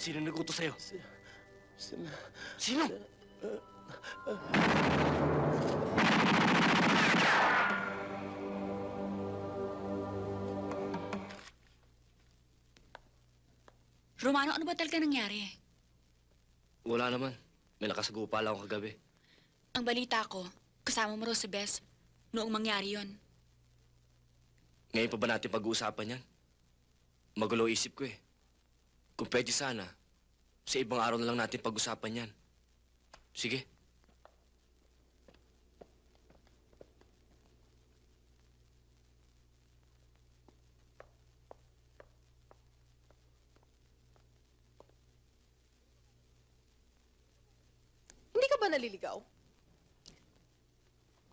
Sino nagutos sa'yo? Sino? Romano, ano ba talaga nangyari? Wala naman. May nakasagupa lang ako kagabi. Ang balita ko, kasama mo raw si Bess noong mangyari yon. Ngayon pa ba natin pag-uusapan yan? Magulo isip ko eh. Kung pwede sana, sa ibang araw na lang natin pag-usapan yan. Sige. Hindi ka ba naliligaw?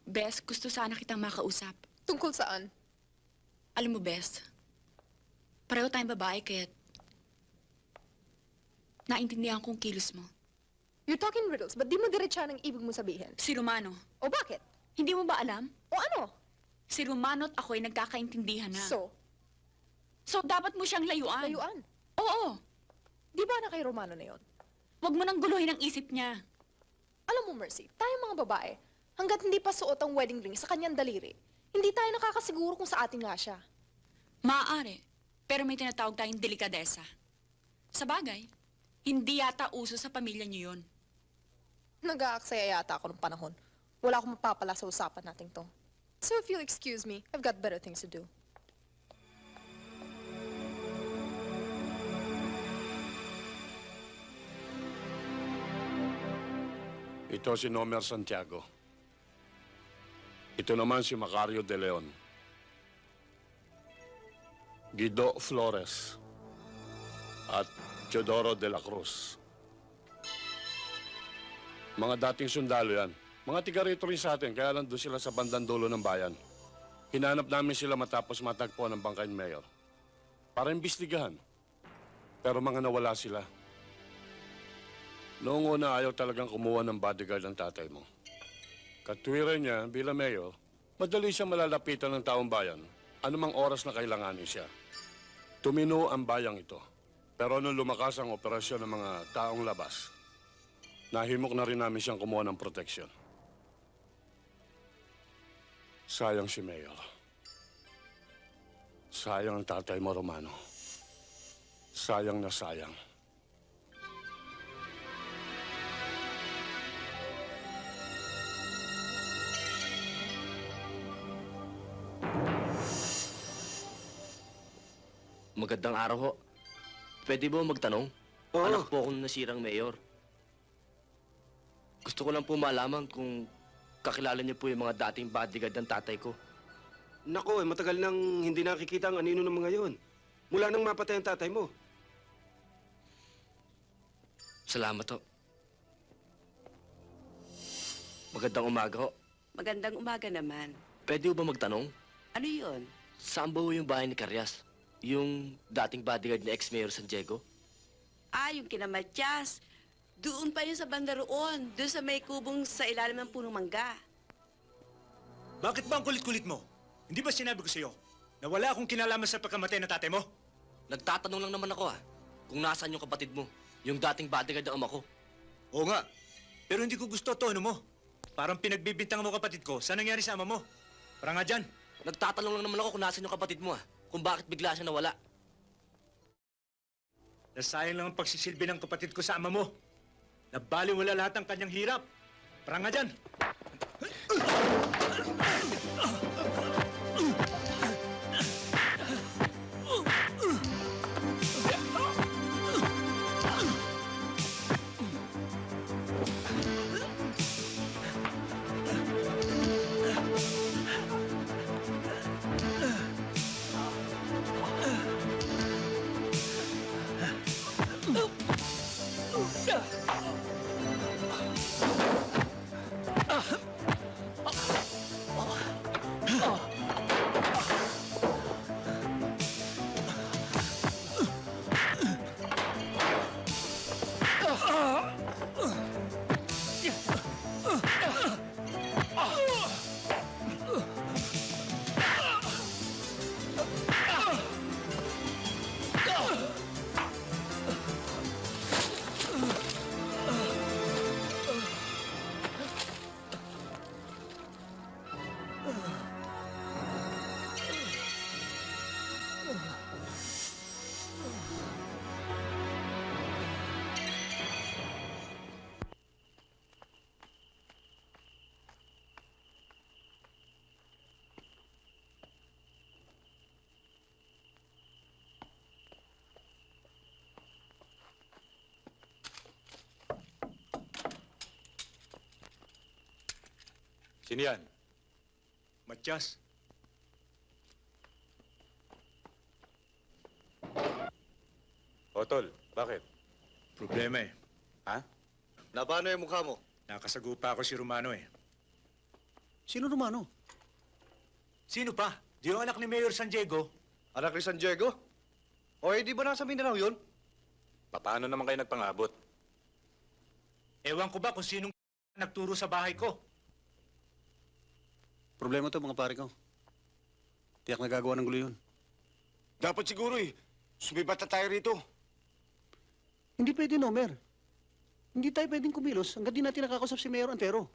Bess, gusto sana kitang makausap. Tungkol saan? Alam mo, Bess, pareho tayong babae kaya't naintindihan kong kilos mo. You're talking riddles, but di mo diretsa ng ibig mo sabihin. Si Romano, O bakit? hindi mo ba alam? O ano? Si Romano at ako ay nagkakaintindihan na. So, So, dapat mo siyang layuan. layuan. Oo. Di ba na kay Romano na yon? Huwag mo nang guluhin ang isip niya. Alam mo, Mercy, tayong mga babae, hanggat hindi pa suot ang wedding ring sa kanyang daliri, hindi tayo nakakasiguro kung sa atin nga siya. Maaari. Pero may tinatawag tayong delikadesa. Sa bagay, hindi yata uso sa pamilya niyo yon. Nag-aaksaya yata ako ng panahon. Wala akong mapapala sa usapan nating to. So if you'll excuse me, I've got better things to do. Ito si Nomer Santiago. Ito naman si Macario de Leon. Guido Flores. At Teodoro de la Cruz. Mga dating sundalo yan. Mga tiga rito rin sa atin, kaya lang doon sila sa bandang dulo ng bayan. Hinanap namin sila matapos matagpo ng bangkain mayor. Para imbestigahan. Pero mga nawala sila. Noong una ayaw talagang kumuha ng bodyguard ng tatay mo. Katwiran niya bilang mayor, madali siya malalapitan ng taong bayan anumang oras na kailanganin siya. Tumino ang bayang ito. Pero nung lumakas ang operasyon ng mga taong labas, nahimok na rin namin siyang kumuha ng proteksyon. Sayang si Mayor. Sayang ang tatay mo, Romano. Sayang na sayang. Magandang araw ho. Pwede ba magtanong? Oo. Anak po akong nasirang mayor. Gusto ko lang po malaman kung kakilala niyo po yung mga dating bodyguard ng tatay ko. Nako, eh, matagal nang hindi nakikita ang anino ng mga yon. Mula nang mapatay ang tatay mo. Salamat ho. Magandang umaga ho. Magandang umaga naman. Pwede ba magtanong? Ano yun? Saan ba ho yung bahay ni Caryas? Yung dating bodyguard ni ex-mayor San Diego? Ah, yung kinamatyas. Doon pa yun sa banda roon. Doon sa may kubong sa ilalim ng punong mangga. Bakit ba ang kulit-kulit mo? Hindi ba sinabi ko sa'yo na wala akong kinalaman sa pagkamatay ng tatay mo? Nagtatanong lang naman ako ah. Kung nasaan yung kapatid mo. Yung dating bodyguard ng ama ko. Oo nga. Pero hindi ko gusto tono mo. Parang pinagbibintang mo kapatid ko sa nangyari sa ama mo. Para nga dyan. Nagtatanong lang naman ako kung nasaan yung kapatid mo ah. Kung bakit bigla siya nawala. Nasayang lang ang pagsisilbi ng kapatid ko sa ama mo. Nabaliwala lahat ng kanyang hirap. Para nga dyan. Sino yan? Matyas. O, tol, bakit? Problema eh. Ha? Nabano yung mukha mo? Nakasagupa ako si Romano eh. Sino Romano? Sino pa? Di yung anak ni Mayor San Diego? Anak ni San Diego? O, eh, di ba nasa Mindanao yun? Paano naman kayo nagpangabot? Ewan ko ba kung sinong nagturo sa bahay ko? Problema to mga pare ko. Tiyak nagagawa ng gulo yun. Dapat siguro eh. Sumibat na tayo rito. Hindi pwede, Nomer. Hindi tayo pwedeng kumilos hanggang di natin nakakausap si Mayor Antero.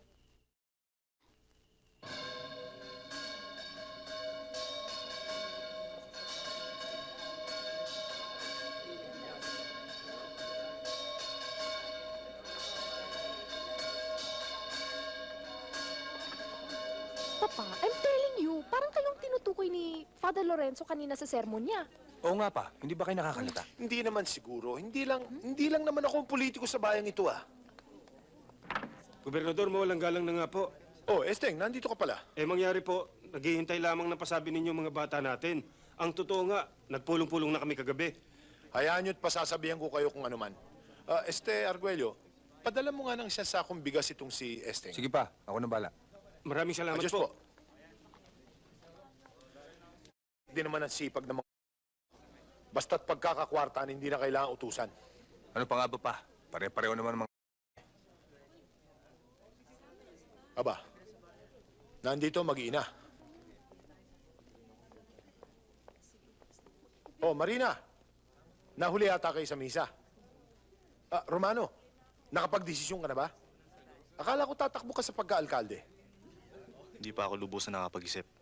Tinutukoy ni Father Lorenzo kanina sa sermon niya. Oo nga pa, hindi ba kayo nakakalata? Hindi naman siguro. Hindi lang, hindi lang naman ako ang politiko sa bayang ito, ah. Gobernador, mawalang galang na nga po. Oh, Esteng, nandito ka pala. Eh mangyari po, naghihintay lamang na pasabi ninyo mga bata natin. Ang totoo nga, nagpulong-pulong na kami kagabi. Hayaan nyo't pasasabihan ko kayo kung ano man. Ah, este Arguello, padala mo nga ng isang sakong bigas itong si Esteng. Sige pa, ako na bala. Maraming salamat Adios po. po. Hindi naman ang sipag ng mga... Basta't pagkakakwartaan, hindi na kailangan utusan. Ano pa nga ba pa? Pare-pareho naman mga... Aba, nandito mag-iina. Oh, Marina, nahuli yata kayo sa misa. Ah, Romano, nakapag-desisyon ka na ba? Akala ko tatakbo ka sa pagka-alkalde. Hindi pa ako lubusan nakapag-isip.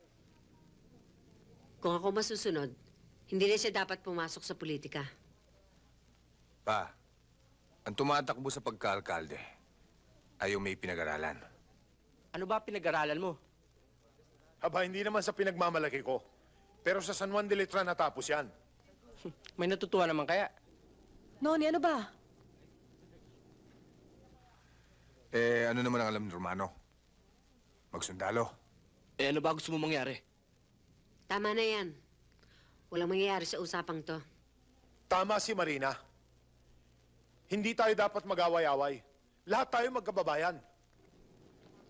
Kung ako masusunod, hindi na siya dapat pumasok sa politika. Pa, ang tumatakbo sa pagkaalkalde ay yung may pinag-aralan. Ano ba pinag-aralan mo? Aba, hindi naman sa pinagmamalaki ko. Pero sa San Juan de Letra natapos yan. May natutuwa naman kaya? Noni, ano ba? Eh, ano naman ang alam ni Romano? Magsundalo. Eh ano ba gusto mo mangyari? Tama na yan. Walang mangyayari sa usapang to. Tama si Marina. Hindi tayo dapat mag-away-away. Lahat tayo magkababayan.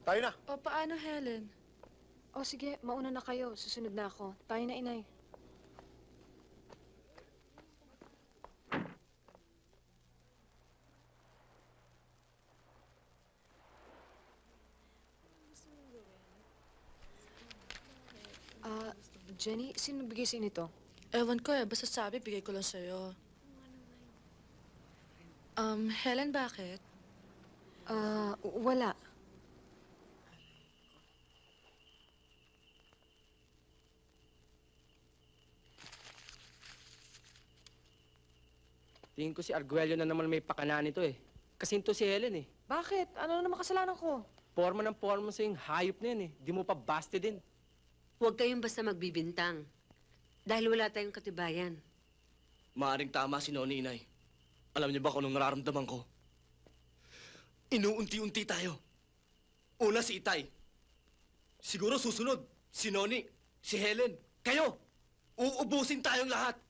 Tayo na. O, paano, Helen? O, sige, mauna na kayo. Susunod na ako. Tayo na, inay. Ah, Jenny, sino bigay sa nito? Ewan ko eh, basta sabi, bigay ko lang sa'yo. Um, Helen, bakit? Ah, wala. Tingin ko si Arguello na naman may pakana nito eh. Kasi ito si Helen eh. Bakit? Ano na naman kasalanan ko? Forma ng forma sa yung hayop na yan eh. Di mo pa baste din. Huwag kayong basta magbibintang. Dahil wala tayong katibayan. Maaring tama si Noni Inay. Alam niyo ba kung anong nararamdaman ko? Inuunti-unti tayo. Una si Itay. Siguro susunod, si Noni, si Helen, kayo. Uubusin tayong lahat.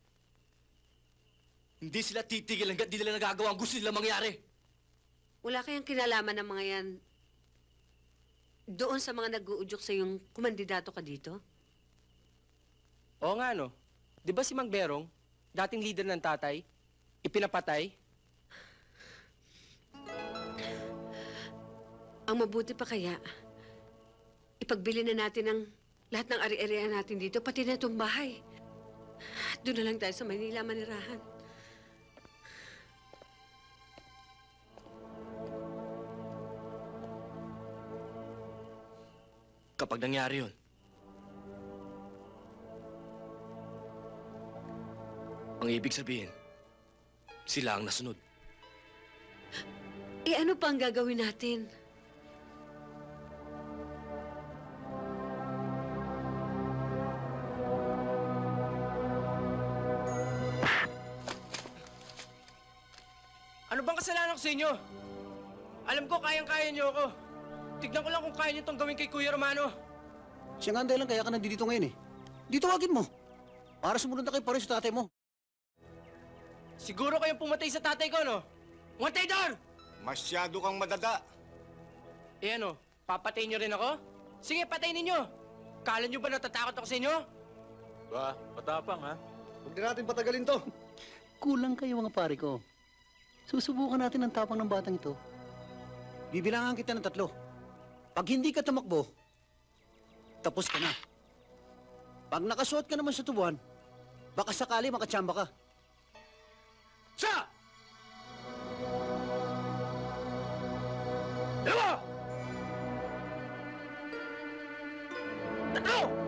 Hindi sila titigil hanggat di nila nagagawa ang gusto nila mangyari. Wala kayang kinalaman ng mga yan doon sa mga nag-uudyok sa yung kumandidato ka dito? Oo nga no. Di ba si Mang Berong, dating leader ng tatay, ipinapatay? Ang mabuti pa kaya, ipagbili na natin ang lahat ng ari-arian natin dito, pati na itong bahay. Doon na lang tayo sa Maynila manirahan. Kapag nangyari yun, ang ibig sabihin, sila ang nasunod. Eh ano pa ang gagawin natin? Ano bang kasalanan ko sa inyo? Alam ko kayang-kaya niyo ako. Tignan ko lang kung kaya niyo itong gawin kay Kuya Romano. Siya nga ang dahilan kaya ka nandito ngayon eh. Dito tawagin mo. Para sumunod na kayo pareho sa tatay mo. Siguro kayong pumatay sa tatay ko, no? Matay doon! Masyado kang madada. Eh ano, papatayin niyo rin ako? Sige, patayin ninyo! Kala niyo ba natatakot ako sa inyo? Ba, matapang ha? Huwag na natin patagalin to. Kulang kayo mga pare ko. Susubukan natin ang tapang ng batang ito. Bibilangan kita ng tatlo. Pag hindi ka tumakbo, tapos ka na. Pag nakasuot ka naman sa tubuan, baka sakali makatsamba ka. Sa! Dalawa! Tatlo!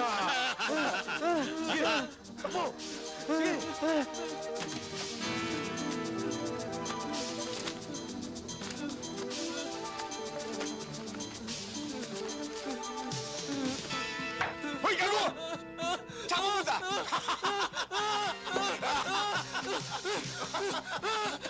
Hoy, gago! Saan mo punta? Akala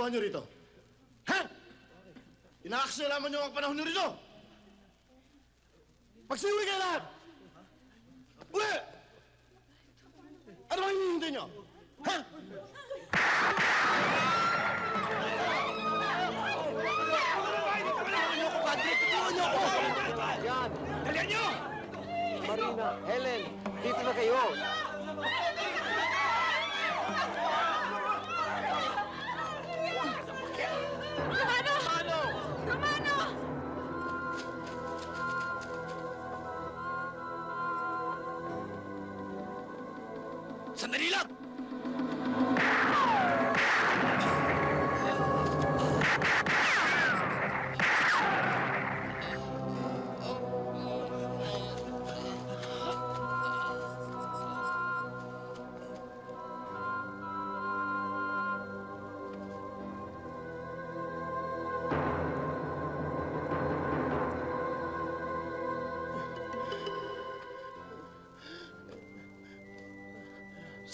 ginagawa niyo rito? Ha? Inaaksaya niyo ang panahon niyo rito? Magsiuwi kayo lahat! Uwi! Ano ang hinihintay niyo? Ha? Dalihan niyo! Marina, Helen, dito na kayo.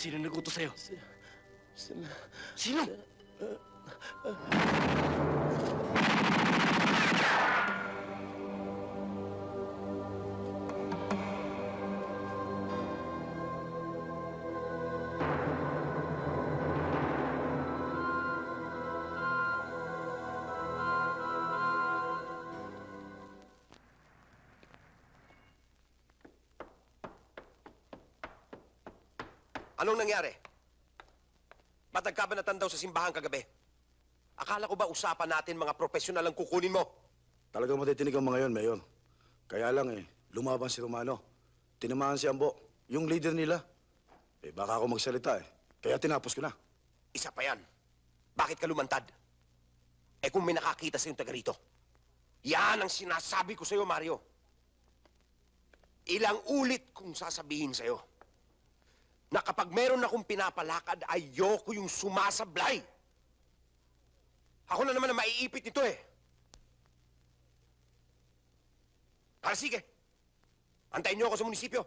Sino nagutos sa'yo? Sino? Anong nangyari? Ba't nagkabanatan daw sa simbahan kagabi? Akala ko ba usapan natin mga profesional ang kukunin mo? Talagang matitinig ang mga yon, Mayor. Kaya lang eh, lumaban si Romano. Tinamaan si Ambo, yung leader nila. Eh, baka ako magsalita eh. Kaya tinapos ko na. Isa pa yan. Bakit ka lumantad? Eh kung may nakakita sa'yong taga rito. Yan ang sinasabi ko sa'yo, Mario. Ilang ulit kong sasabihin sa'yo na kapag meron akong pinapalakad, ayoko yung sumasablay. Ako na naman ang maiipit nito eh. Kaya sige, antayin niyo ako sa munisipyo.